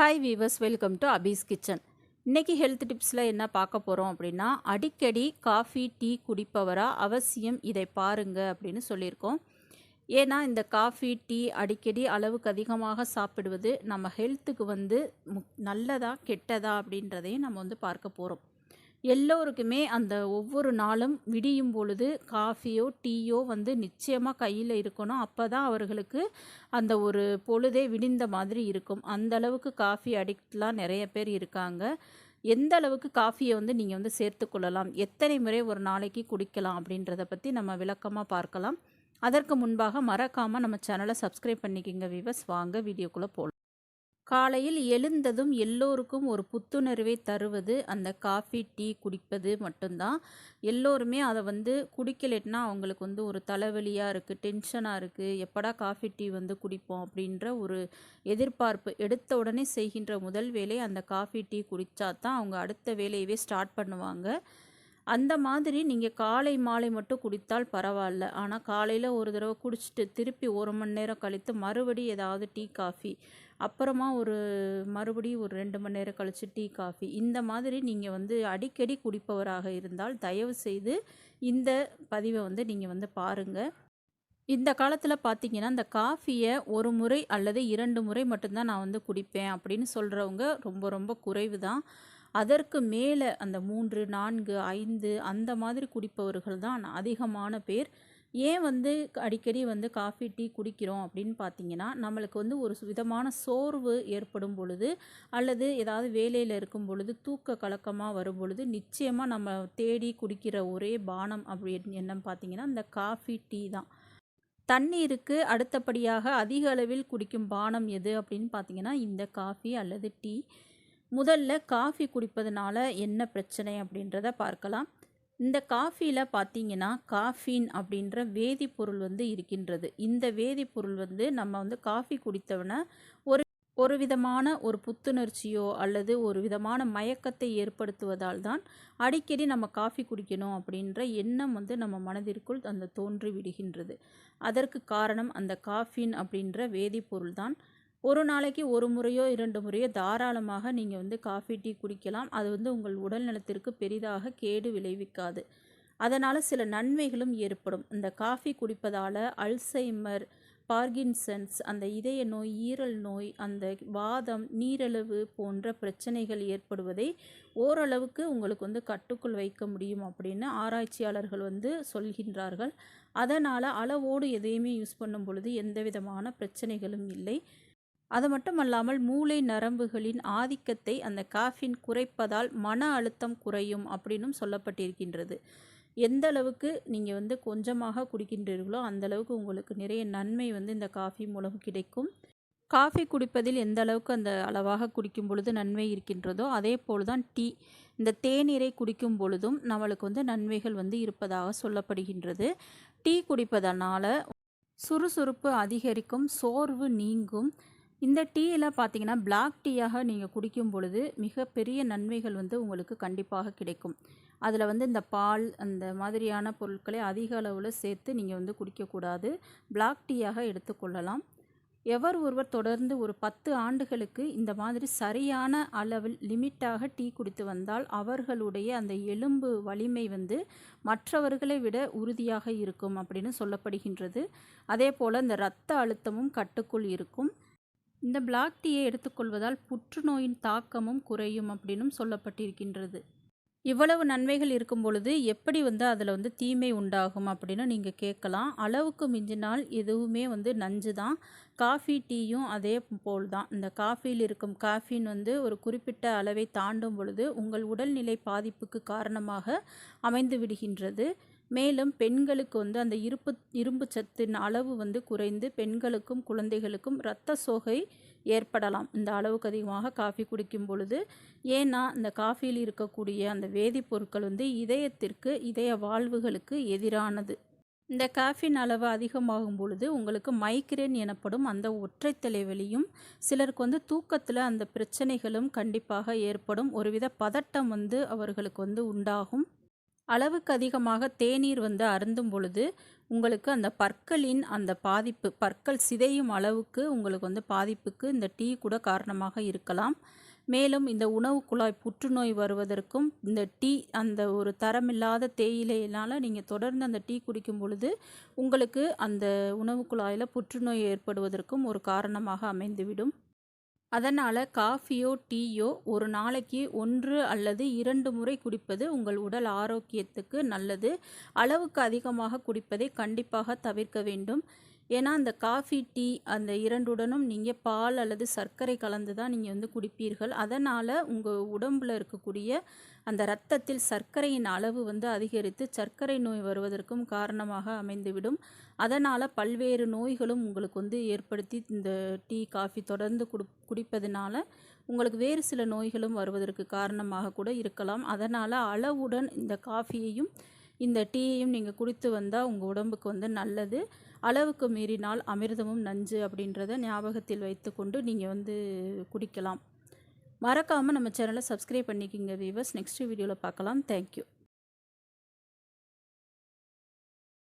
Hi viewers welcome to Abi's kitchen இன்னைக்கு health டிப்ஸில் என்ன பார்க்க போகிறோம் அப்படின்னா அடிக்கடி காஃபி டீ குடிப்பவராக அவசியம் இதை பாருங்கள் அப்படின்னு சொல்லியிருக்கோம். ஏன்னா இந்த காஃபி டீ அடிக்கடி அளவுக்கு அதிகமாக சாப்பிடுவது நம்ம ஹெல்த்துக்கு வந்து முக் நல்லதா கெட்டதா அப்படின்றதையும் நம்ம வந்து பார்க்க போகிறோம் எல்லோருக்குமே அந்த ஒவ்வொரு நாளும் விடியும் பொழுது காஃபியோ டீயோ வந்து நிச்சயமாக கையில் இருக்கணும். அப்போ தான் அவர்களுக்கு அந்த ஒரு பொழுதே விடிந்த மாதிரி இருக்கும். அந்த அளவுக்கு காஃபி அடிக்ட்லாம் நிறைய பேர் இருக்காங்க. எந்த அளவுக்கு காஃபியை வந்து நீங்கள் வந்து சேர்த்துக்கொள்ளலாம் எத்தனை முறை ஒரு நாளைக்கு குடிக்கலாம் அப்படின்றத பற்றி நம்ம விளக்கமாக பார்க்கலாம். அதற்கு முன்பாக மறக்காமல் நம்ம சேனலை சப்ஸ்கிரைப் பண்ணிக்கிங்க விவஸ் வாங்க வீடியோக்குள்ளே போகலாம் காலையில் எழுந்ததும் எல்லோருக்கும் ஒரு புத்துணர்வை தருவது அந்த காஃபி டீ குடிப்பது மட்டும்தான். எல்லோருமே அதை வந்து குடிக்கலைன்னா அவங்களுக்கு வந்து ஒரு தலைவலியாக இருக்குது டென்ஷனாக இருக்குது எப்படா காஃபி டீ வந்து குடிப்போம் அப்படின்ற ஒரு எதிர்பார்ப்பு எடுத்த உடனே செய்கின்ற முதல் வேலை அந்த காஃபி டீ குடித்தா தான் அவங்க அடுத்த வேலையவே ஸ்டார்ட் பண்ணுவாங்க. அந்த மாதிரி நீங்கள் காலை மாலை மட்டும் குடித்தால் பரவாயில்ல. ஆனால் காலையில் ஒரு தடவை குடிச்சிட்டு திருப்பி ஒரு மணி நேரம் கழித்து மறுபடி ஏதாவது டீ காஃபி அப்புறமா ஒரு மறுபடி ஒரு ரெண்டு மணி நேரம் கழித்து டீ காஃபி இந்த மாதிரி நீங்கள் வந்து அடிக்கடி குடிப்பவராக இருந்தால் தயவு செய்து இந்த பதிவை வந்து நீங்கள் வந்து பாருங்கள் இந்த காலத்தில் பார்த்தீங்கன்னா இந்த காஃபியை ஒரு முறை அல்லது இரண்டு முறை மட்டும்தான் நான் வந்து குடிப்பேன் அப்படின்னு சொல்கிறவங்க ரொம்ப ரொம்ப குறைவு தான் அதற்கு மேலே அந்த மூன்று நான்கு ஐந்து அந்த மாதிரி குடிப்பவர்கள் தான் அதிகமான பேர். ஏன் வந்து அடிக்கடி வந்து காஃபி டீ குடிக்கிறோம் அப்படின்னு பார்த்தீங்கன்னா நம்மளுக்கு வந்து ஒரு விதமான சோர்வு ஏற்படும் பொழுது அல்லது ஏதாவது வேலையில் இருக்கும் பொழுது தூக்க கலக்கமாக வரும் பொழுது நிச்சயமாக நம்ம தேடி குடிக்கிற ஒரே பானம் அப்படி என்னன்னு பார்த்தீங்கன்னா இந்த காஃபி டீ தான். தண்ணீருக்கு அடுத்தபடியாக அதிக அளவில் குடிக்கும் பானம் எது அப்படின்னு பார்த்தீங்கன்னா இந்த காஃபி அல்லது டீ. முதல்ல காஃபி குடிப்பதனால என்ன பிரச்சனை அப்படின்றத பார்க்கலாம். இந்த காஃபியில் பார்த்தீங்கன்னா காஃபின் அப்படின்ற வேதிப்பொருள் வந்து இருக்கின்றது. இந்த வேதிப்பொருள் வந்து நம்ம வந்து காஃபி குடித்தவன ஒரு ஒரு விதமான ஒரு புத்துணர்ச்சியோ அல்லது ஒரு விதமான மயக்கத்தை ஏற்படுத்துவதால் தான் அடிக்கடி நம்ம காஃபி குடிக்கணும் அப்படின்ற எண்ணம் வந்து நம்ம மனதிற்குள் அந்த தோன்றி விடுகின்றது அதற்கு காரணம் அந்த காஃபின் அப்படின்ற வேதிப்பொருள் தான். ஒரு நாளைக்கு ஒரு முறையோ இரண்டு முறையோ தாராளமாக நீங்கள் வந்து காஃபி டீ குடிக்கலாம். அது வந்து உங்கள் உடல் நலத்திற்கு பெரிதாக கேடு விளைவிக்காது. அதனால் சில நன்மைகளும் ஏற்படும். இந்த காஃபி குடிப்பதால் அல்சைமர் பார்கின்சன்ஸ் அந்த இதய நோய் ஈரல் நோய் அந்த வாதம் நீரழிவு போன்ற பிரச்சனைகள் ஏற்படுவதை ஓரளவுக்கு உங்களுக்கு வந்து கட்டுக்குள் வைக்க முடியும் அப்படின்னு ஆராய்ச்சியாளர்கள் வந்து சொல்கின்றார்கள். அதனால் அளவோடு எதையுமே யூஸ் பண்ணும் பொழுது எந்த விதமான பிரச்சனைகளும் இல்லை. அது மட்டுமல்லாமல் மூளை நரம்புகளின் ஆதிக்கத்தை அந்த காஃபின் குறைப்பதால் மன அழுத்தம் குறையும் அப்படின்னும் சொல்லப்பட்டிருக்கின்றது. எந்த அளவுக்கு நீங்கள் வந்து கொஞ்சமாக குடிக்கின்றீர்களோ அந்த அளவுக்கு உங்களுக்கு நிறைய நன்மை வந்து இந்த காஃபி மூலம் கிடைக்கும். காஃபி குடிப்பதில் எந்த அளவுக்கு அந்த அளவாக குடிக்கும் பொழுது நன்மை இருக்கின்றதோ அதே போல் தான் டீ இந்த தேநீரை குடிக்கும் பொழுதும் நம்மளுக்கு வந்து நன்மைகள் வந்து இருப்பதாக சொல்லப்படுகின்றது. டீ குடிப்பதனால் சுறுசுறுப்பு அதிகரிக்கும் சோர்வு நீங்கும் இந்த டீயெல்லாம் பார்த்தீங்கன்னா பிளாக் டீயாக நீங்கள் குடிக்கும் பொழுது மிகப்பெரிய நன்மைகள் வந்து உங்களுக்கு கண்டிப்பாக கிடைக்கும். அதில் வந்து இந்த பால் அந்த மாதிரியான பொருட்களை அதிக அளவில் சேர்த்து நீங்கள் வந்து குடிக்கக்கூடாது. பிளாக் டீயாக எடுத்துக்கொள்ளலாம். எவர் ஒருவர் தொடர்ந்து ஒரு பத்து ஆண்டுகளுக்கு இந்த மாதிரி சரியான அளவில் லிமிட்டாக டீ குடித்து வந்தால் அவர்களுடைய அந்த எலும்பு வலிமை வந்து மற்றவர்களை விட உறுதியாக இருக்கும் அப்படின்னு சொல்லப்படுகின்றது. அதே போல் இந்த இரத்த அழுத்தமும் கட்டுக்குள் இருக்கும். இந்த பிளாக் டீயை எடுத்துக்கொள்வதால் புற்றுநோயின் தாக்கமும் குறையும் அப்படின்னும் சொல்லப்பட்டிருக்கின்றது. இவ்வளவு நன்மைகள் இருக்கும் பொழுது எப்படி வந்து அதில் வந்து தீமை உண்டாகும் அப்படின்னு நீங்கள் கேட்கலாம். அளவுக்கு மிஞ்சினால் எதுவுமே வந்து நஞ்சு தான். காஃபி டீயும் அதே போல் தான். இந்த காஃபியில் இருக்கும் காஃபின் வந்து ஒரு குறிப்பிட்ட அளவை தாண்டும் பொழுது உங்கள் உடல்நிலை பாதிப்புக்கு காரணமாக அமைந்து விடுகின்றது. மேலும் பெண்களுக்கு வந்து அந்த இருப்பு இரும்பு சத்தின் அளவு வந்து குறைந்து பெண்களுக்கும் குழந்தைகளுக்கும் இரத்த சோகை ஏற்படலாம். இந்த அளவுக்கு அதிகமாக காஃபி குடிக்கும் பொழுது. ஏன்னா இந்த காஃபியில் இருக்கக்கூடிய அந்த வேதிப்பொருட்கள் வந்து இதயத்திற்கு இதய வாழ்வுகளுக்கு எதிரானது. இந்த காஃபின் அளவு அதிகமாகும் பொழுது உங்களுக்கு மைக்ரேன் எனப்படும் அந்த ஒற்றை தலைவலியும் சிலருக்கு வந்து தூக்கத்தில் அந்த பிரச்சனைகளும் கண்டிப்பாக ஏற்படும். ஒருவித பதட்டம் வந்து அவர்களுக்கு வந்து உண்டாகும். அளவுக்கு அதிகமாக தேநீர் வந்து அருந்தும் பொழுது உங்களுக்கு அந்த பற்களின் அந்த பாதிப்பு பற்கள் சிதையும் அளவுக்கு உங்களுக்கு வந்து பாதிப்புக்கு இந்த டீ கூட காரணமாக இருக்கலாம். மேலும் இந்த உணவு குழாய் புற்றுநோய் வருவதற்கும் இந்த டீ அந்த ஒரு தரமில்லாத தேயிலையினால் நீங்கள் தொடர்ந்து அந்த டீ குடிக்கும் பொழுது உங்களுக்கு அந்த உணவு குழாயில் புற்றுநோய் ஏற்படுவதற்கும் ஒரு காரணமாக அமைந்துவிடும். அதனால் காஃபியோ டீயோ ஒரு நாளைக்கு ஒன்று அல்லது இரண்டு முறை குடிப்பது உங்கள் உடல் ஆரோக்கியத்துக்கு நல்லது. அளவுக்கு அதிகமாக குடிப்பதை கண்டிப்பாக தவிர்க்க வேண்டும். ஏன்னா அந்த காஃபி டீ அந்த இரண்டுடனும் நீங்கள் பால் அல்லது சர்க்கரை கலந்து தான் நீங்கள் வந்து குடிப்பீர்கள். அதனால் உங்கள் உடம்பில் இருக்கக்கூடிய அந்த இரத்தத்தில் சர்க்கரையின் அளவு வந்து அதிகரித்து சர்க்கரை நோய் வருவதற்கும் காரணமாக அமைந்துவிடும். அதனால் பல்வேறு நோய்களும் உங்களுக்கு வந்து ஏற்படுத்தி இந்த டீ காஃபி தொடர்ந்து குடு குடிப்பதனால உங்களுக்கு வேறு சில நோய்களும் வருவதற்கு காரணமாக கூட இருக்கலாம். அதனால் அளவுடன் இந்த காஃபியையும் இந்த டீயையும் நீங்கள் குடித்து வந்தால் உங்கள் உடம்புக்கு வந்து நல்லது. அளவுக்கு மீறினால் அமிர்தமும் நஞ்சு அப்படின்றத ஞாபகத்தில் வைத்துக்கொண்டு நீங்கள் வந்து குடிக்கலாம். மறக்காமல் நம்ம சேனலை சப்ஸ்கிரைப் பண்ணிக்கிங்க வீவர்ஸ் நெக்ஸ்ட் வீடியோவில் பார்க்கலாம். தேங்க்யூ